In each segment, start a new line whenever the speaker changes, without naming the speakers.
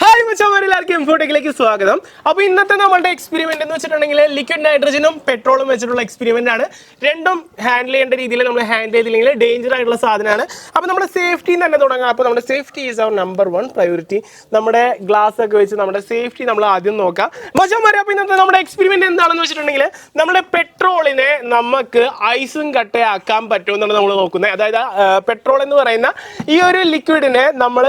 Hi മച്ചാമാർ എല്ലാവർക്കും ഇൻഫോടെക്കിലേക്ക് സ്വാഗതം. അപ്പോൾ ഇന്നത്തെ നമ്മളുടെ എക്സ്പെരിമെന്റ് എന്ന് വെച്ചിട്ടുണ്ടെങ്കിൽ ലിക്വിഡ് നൈട്രജനും പെട്രോളും വെച്ചിട്ടുള്ള എക്സ്പെരിമെന്റ് ആണ്. രണ്ടും ഹാൻഡിൽ ചെയ്യേണ്ട രീതിയിൽ നമ്മൾ ഹാൻഡിൽ ചെയ്തില്ലെങ്കിൽ ഡേഞ്ചർ ആയിട്ടുള്ള സാധനമാണ്. അപ്പോൾ നമ്മുടെ സേഫ്റ്റി തന്നെ തുടങ്ങാം. അപ്പോൾ നമ്മുടെ safety is our number one priority നമ്മുടെ ഗ്ലാസ് ഒക്കെ വെച്ച് നമ്മുടെ സേഫ്റ്റി നമ്മൾ ആദ്യം നോക്കാം. മച്ചാമാരെ അപ്പോൾ ഇന്നത്തെ നമ്മുടെ എക്സ്പെരിമെന്റ് എന്താണെന്ന് വെച്ചിട്ടുണ്ടെങ്കിൽ നമ്മുടെ പെട്രോളിനെ നമുക്ക് ഐസും കട്ടയാക്കാൻ പറ്റുമെന്നാണ് നമ്മൾ നോക്കുന്നത് അതായത് പെട്രോൾ എന്ന് പറയുന്ന ഈ ഒരു ലിക്വിഡിനെ നമ്മൾ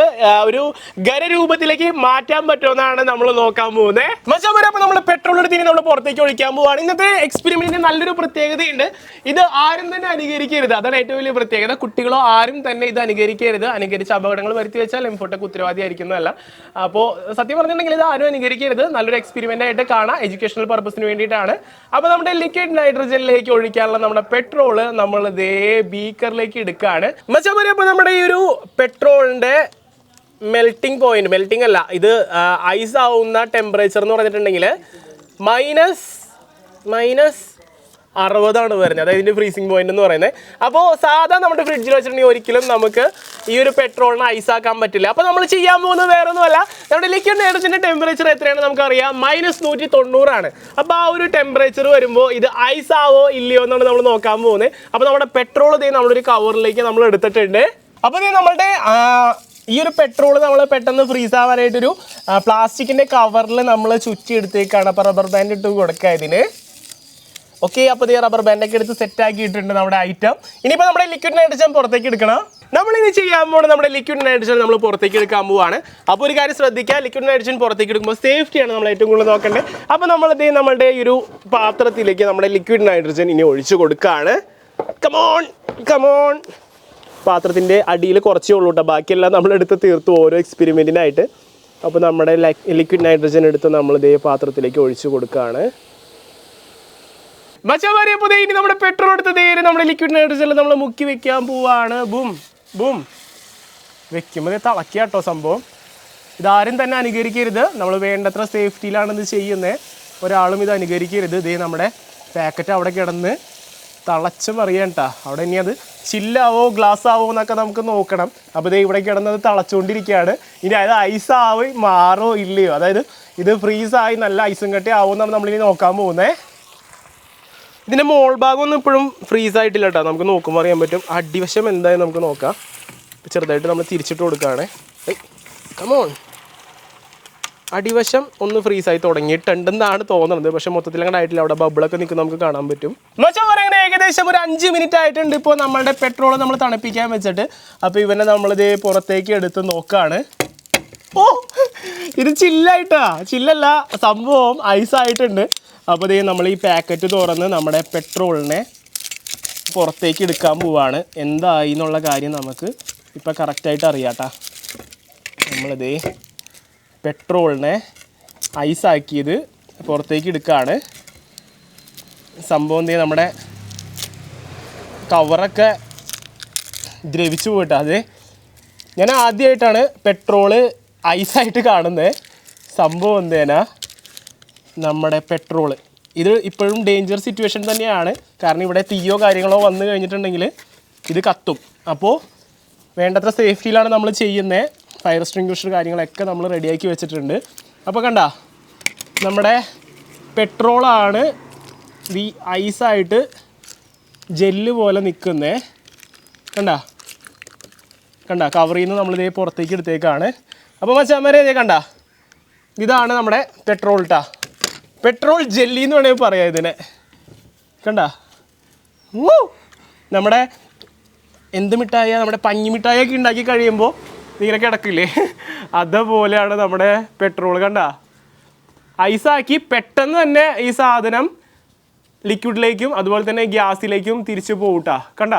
ഒരു ഖരരൂപത്തിലേക്ക് മാറ്റാൻ പറ്റുമെന്നാണ് നമ്മൾ നോക്കാൻ പോകുന്നത് മച്ചാമര നമ്മൾ പെട്രോൾ എടുത്ത് നമ്മൾ പുറത്തേക്ക് ഒഴിക്കാൻ പോവുകയാണ് ഇന്നത്തെ എക്സ്പെരിമെന്റിന് നല്ലൊരു പ്രത്യേകതയുണ്ട്. ഇത് ആരും തന്നെ അനുകരിക്കരുത്. അതാണ് ഏറ്റവും വലിയ പ്രത്യേകത. കുട്ടികളോ ആരും തന്നെ ഇത് അനുകരിക്കരുത്. അനുകരിച്ച് അപകടങ്ങൾ വരുത്തി വെച്ചാൽ എംഫോട്ടൊക്കെ ഉത്തരവാദിയായിരിക്കുന്നതല്ല അപ്പോൾ സത്യം പറഞ്ഞിട്ടുണ്ടെങ്കിൽ ഇത് ആരും അനുകരിക്കരുത്. നല്ലൊരു എക്സ്പെരിമെന്റ് ആയിട്ട് കാണാം. എഡ്യൂക്കേഷണൽ പർപ്പസിന് വേണ്ടിയിട്ടാണ്. അപ്പോൾ നമ്മുടെ ലിക്വിഡ് നൈട്രജനിലേക്ക് ഒഴിക്കാനുള്ള നമ്മുടെ പെട്രോൾ നമ്മൾ ഇതേ ബീക്കറിലേക്ക് എടുക്കുകയാണ് മച്ചാമര അപ്പോൾ നമ്മുടെ ഈ ഒരു പെട്രോളിന്റെ മെൽറ്റിംഗ് പോയിന്റ് മെൽറ്റിംഗ് അല്ല ഇത് ഐസ് ആവുന്ന ടെമ്പറേച്ചർ എന്ന് പറഞ്ഞിട്ടുണ്ടെങ്കിൽ മൈനസ് മൈനസ് അറുപതാണ് വരുന്നത്. അതായത് ഇതിന്റെ ഫ്രീസിങ് പോയിന്റ് എന്ന് പറയുന്നത്. അപ്പോൾ സാധാ നമ്മുടെ ഫ്രിഡ്ജിൽ വെച്ചിട്ടുണ്ടെങ്കിൽ ഒരിക്കലും നമുക്ക് ഈ ഒരു പെട്രോളിന് ഐസ് ആക്കാൻ പറ്റില്ല. അപ്പോൾ നമ്മൾ ചെയ്യാൻ പോകുന്നത് വേറെ ഒന്നുമല്ല നമ്മുടെ ലിക്വിഡ് നൈട്രജന്റെ ടെമ്പറേച്ചർ എത്രയാണ് നമുക്കറിയാം. മൈനസ് നൂറ്റി തൊണ്ണൂറാണ് അപ്പോൾ ആ ഒരു ടെമ്പറേച്ചർ വരുമ്പോൾ ഇത് ഐസ് ആവോ ഇല്ലയോ എന്നാണ് നമ്മൾ നോക്കാൻ പോകുന്നത്. അപ്പോൾ നമ്മുടെ പെട്രോൾ ഇതേ നമ്മളൊരു കവറിലേക്ക് നമ്മൾ എടുത്തിട്ടുണ്ട്. അപ്പോൾ ഇത് നമ്മളുടെ ഈ ഒരു പെട്രോൾ നമ്മൾ പെട്ടെന്ന് ഫ്രീസ് ആവാനായിട്ടൊരു പ്ലാസ്റ്റിക്കിന്റെ കവറിൽ നമ്മൾ ചുറ്റി എടുത്തേക്കാണ് അപ്പോൾ റബ്ബർ ബാൻഡ് ഇട്ട് കൊടുക്കുക ഇതിന്. ഓക്കെ അപ്പോൾ ഈ റബ്ബർ ബാൻഡൊക്കെ എടുത്ത് സെറ്റ് ആക്കിയിട്ടുണ്ട് നമ്മുടെ ഐറ്റം ഇനിയിപ്പോൾ നമ്മുടെ ലിക്വിഡ് നൈട്രജൻ പുറത്തേക്ക് എടുക്കണം. നമ്മളിത് ചെയ്യാൻ പോകുന്നത് നമ്മുടെ ലിക്വിഡ് നൈട്രജൻ നമ്മൾ പുറത്തേക്ക് എടുക്കാൻ പോവാണ്. അപ്പോൾ ഒരു കാര്യം ശ്രദ്ധിക്കുക ലിക്വിഡ് നൈട്രജൻ പുറത്തേക്ക് എടുക്കുമ്പോൾ സേഫ്റ്റിയാണ് നമ്മൾ ഏറ്റവും കൂടുതൽ നോക്കേണ്ടത്. അപ്പോൾ നമ്മളിത് നമ്മുടെ ഈ ഒരു പാത്രത്തിലേക്ക് നമ്മുടെ ലിക്വിഡ് നൈട്രജൻ ഇനി ഒഴിച്ചു കൊടുക്കുകയാണ് കമോൺ കമോൺ പാത്രത്തിന്റെ അടിയിൽ കുറച്ചേ ഉള്ളൂ കേട്ടോ ബാക്കിയെല്ലാം നമ്മൾ എടുത്ത് തീർത്തു ഓരോ എക്സ്പെരിമെന്റിനായിട്ട് അപ്പോൾ നമ്മുടെ ലിക്വിഡ് നൈട്രജൻ എടുത്ത് നമ്മൾ ഇതേ പാത്രത്തിലേക്ക് ഒഴിച്ചു കൊടുക്കുകയാണ് മച്ചമാരിയെ പുതിയ ഇനി നമ്മുടെ പെട്രോൾ എടുത്ത് നേരെ നമ്മുടെ ലിക്വിഡ് നൈട്രജനിൽ നമ്മൾ മുക്കി വെക്കാൻ പോവാണ്. ബും ബും. വെക്കുമ്പോൾ തിളക്കുക കേട്ടോ സംഭവം. ഇതാരും തന്നെ അനുകരിക്കരുത്. നമ്മൾ വേണ്ടത്ര സേഫ്റ്റിയിലാണ് ഇത് ചെയ്യുന്നത് ഒരാളും ഇത് അനുകരിക്കരുത്. ഇതേ നമ്മുടെ പാക്കറ്റ് അവിടെ കിടന്ന് തളച്ച് മറിയാൻ കേട്ടോ അവിടെ ഇനി അത് ചില്ലാവോ ഗ്ലാസ് ആവോ എന്നൊക്കെ നമുക്ക് നോക്കണം. അപ്പോൾ ഇതേ ഇവിടെ കിടന്നത് തിളച്ചുകൊണ്ടിരിക്കുകയാണ് ഇനി അത് ഐസ് ആവോ മാറോ ഇല്ലയോ? അതായത് ഇത് ഫ്രീസായി നല്ല ഐസും കട്ടി ആവുമെന്നാണ് നമ്മളിനി നോക്കാൻ പോകുന്നത് ഇതിന്റെ മോൾ ഭാഗം ഒന്നും ഇപ്പോഴും ഫ്രീസ് ആയിട്ടില്ല കേട്ടോ നമുക്ക് നോക്കുമ്പോൾ അറിയാൻ പറ്റും. അടിവശം എന്തായാലും നമുക്ക് നോക്കാം. ചെറുതായിട്ട് നമ്മൾ തിരിച്ചിട്ട് കൊടുക്കുകയാണ്. കമോൺ അടിവശം ഒന്ന് ഫ്രീസ് ആയി തുടങ്ങിയിട്ടുണ്ടെന്നാണ് തോന്നുന്നത്. പക്ഷെ മൊത്തത്തിൽ അങ്ങനെ ആയിട്ടില്ല. അവിടെ ബബിളൊക്കെ നിൽക്കുന്ന നമുക്ക് കാണാൻ പറ്റും. മച്ചാൻ പറയുന്നത് ഏകദേശം ഒരു അഞ്ച് മിനിറ്റ് ആയിട്ടുണ്ട് ഇപ്പോൾ നമ്മളുടെ പെട്രോൾ നമ്മൾ തണുപ്പിക്കാൻ വെച്ചിട്ട്. അപ്പോൾ ഇവനെ നമ്മളിത് പുറത്തേക്ക് എടുത്ത് നോക്കുകയാണ് ഓ ഇത് ചില്ലായിട്ടാ ചില്ലല്ല സംഭവം ഐസ് ആയിട്ടുണ്ട്. അപ്പോൾ ഇതേ നമ്മൾ ഈ പാക്കറ്റ് തുറന്ന് നമ്മുടെ പെട്രോളിനെ പുറത്തേക്ക് എടുക്കാൻ പോവാണ്. എന്തായി എന്നുള്ള കാര്യം നമുക്ക് ഇപ്പം കറക്റ്റായിട്ട് അറിയാട്ടാ. നമ്മളിതേ പെട്രോളിനെ ഐസാക്കിയത് പുറത്തേക്ക് എടുക്കുകയാണ് സംഭവം എന്തേ നമ്മുടെ കവറൊക്കെ ദ്രവിച്ചു പോയിട്ടാ. അതെ ഞാൻ ആദ്യമായിട്ടാണ് പെട്രോൾ ഐസായിട്ട് കാണുന്നത് സംഭവം എന്തേനാ? നമ്മുടെ പെട്രോൾ ഇത് ഇപ്പോഴും ഡേഞ്ചർ സിറ്റുവേഷൻ തന്നെയാണ്. കാരണം ഇവിടെ തീയോ കാര്യങ്ങളോ വന്നു കഴിഞ്ഞിട്ടുണ്ടെങ്കിൽ ഇത് കത്തും. അപ്പോൾ വേണ്ടത്ര സേഫ്റ്റിയിലാണ് നമ്മൾ ചെയ്യുന്നത് ഫയർ എക്സ്റ്റിങ്ക്വിഷർ കാര്യങ്ങളൊക്കെ നമ്മൾ റെഡിയാക്കി വെച്ചിട്ടുണ്ട്. അപ്പോൾ കണ്ട നമ്മുടെ പെട്രോളാണ് ഈ ഐസായിട്ട് ജെല്ല് പോലെ നിൽക്കുന്നത് കണ്ട? കണ്ട കവറിൽ നിന്ന് നമ്മളിതേ പുറത്തേക്ക് എടുത്തേക്കാണ്. അപ്പോൾ മച്ചാമാരെ ഇതേ കണ്ട? ഇതാണ് നമ്മുടെ പെട്രോൾ ട്ടാ. പെട്രോൾ ജെല്ലി എന്ന് വേണമെങ്കിൽ പറയാം ഇതിനെ. കണ്ട! നമ്മുടെ എന്ത് മിഠായ നമ്മുടെ പഞ്ഞി മിഠായൊക്കെ ഉണ്ടാക്കി കഴിയുമ്പോൾ ഇങ്ങനെ കിടക്കില്ലേ? അതുപോലെയാണ് നമ്മുടെ പെട്രോൾ കണ്ട? ഐസാക്കി പെട്ടെന്ന് തന്നെ ഈ സാധനം ലിക്വിഡിലേക്കും അതുപോലെ തന്നെ ഗ്യാസിലേക്കും തിരിച്ചു പോകൂട്ടാ കണ്ട?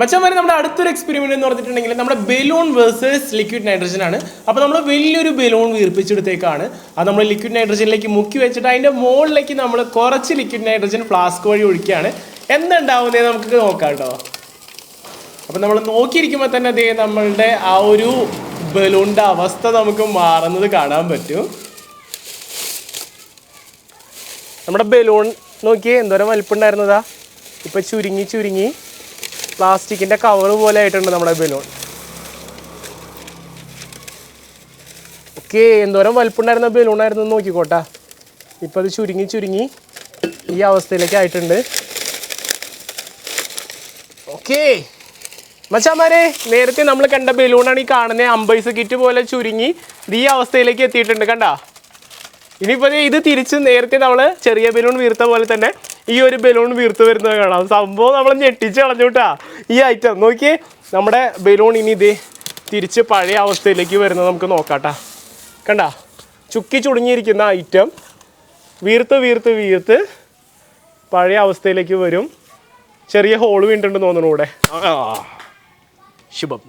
മച്ചന്മാരെ നമ്മുടെ അടുത്തൊരു എക്സ്പെരിമെന്റ് എന്ന് പറഞ്ഞിട്ടുണ്ടെങ്കിൽ നമ്മുടെ ബലൂൺ വേഴ്സസ് ലിക്വിഡ് നൈട്രജൻ ആണ്. അപ്പോൾ നമ്മൾ വലിയൊരു ബലൂൺ വീർപ്പിച്ചെടുത്തേക്കാണ്. അത് നമ്മൾ ലിക്വിഡ് നൈട്രജനിലേക്ക് മുക്കി വെച്ചിട്ട് അതിന്റെ മുകളിലേക്ക് നമ്മൾ കുറച്ച് ലിക്വിഡ് നൈട്രജൻ ഫ്ലാസ്ക് വഴി ഒഴിക്കുകയാണ്. എന്തുണ്ടാവുന്നത് നമുക്ക് നോക്കാം കേട്ടോ. അപ്പം നമ്മൾ നോക്കിയിരിക്കുമ്പോൾ തന്നെ അതേ നമ്മളുടെ ആ ഒരു ബലൂണിന്റെ അവസ്ഥ നമുക്ക് മാറുന്നത് കാണാൻ പറ്റും. നമ്മുടെ ബലൂൺ നോക്കിയേ എന്തോരം വലിപ്പുണ്ടായിരുന്നതാ? ഇപ്പം ചുരുങ്ങി ചുരുങ്ങി. പ്ലാസ്റ്റിക്കിന്റെ കവർ പോലെ ആയിട്ടുണ്ട് നമ്മുടെ ബലൂൺ. ഓക്കെ എന്തോരം വലുപ്പുണ്ടായിരുന്ന ബലൂൺ ആയിരുന്നു നോക്കിക്കോട്ടാ. ഇപ്പം അത് ചുരുങ്ങി ചുരുങ്ങി ഈ അവസ്ഥയിലേക്ക് ആയിട്ടുണ്ട്. ഓക്കേ മച്ചാമാരെ നേരത്തെ നമ്മൾ കണ്ട ബലൂണാണ് ഈ കാണുന്നത് അമ്പൈസ് കിറ്റ് പോലെ ചുരുങ്ങി ഈ അവസ്ഥയിലേക്ക് എത്തിയിട്ടുണ്ട് കണ്ട. ഇനിയിപ്പോൾ ഇത് തിരിച്ച് നേരത്തെ നമ്മൾ ചെറിയ ബലൂൺ വീർത്ത പോലെ തന്നെ ഈ ഒരു ബലൂൺ വീർത്ത് വരുന്നത് കാണാം. സംഭവം നമ്മൾ ഞെട്ടിച്ച് കളഞ്ഞുട്ടാ. ഈ ഐറ്റം നോക്കി നമ്മുടെ ബലൂൺ ഇനി ഇത് തിരിച്ച് പഴയ അവസ്ഥയിലേക്ക് വരുന്നത് നമുക്ക് നോക്കാട്ടാ. കണ്ട? ചുക്കി ചുടുങ്ങിയിരിക്കുന്ന ഐറ്റം വീർത്ത് വീർത്ത് വീർത്ത് പഴയ അവസ്ഥയിലേക്ക് വരും. ചെറിയ ഹോൾ വീണ്ടുണ്ടെന്ന് തോന്നുന്നു ഇവിടെ. ശുഭം.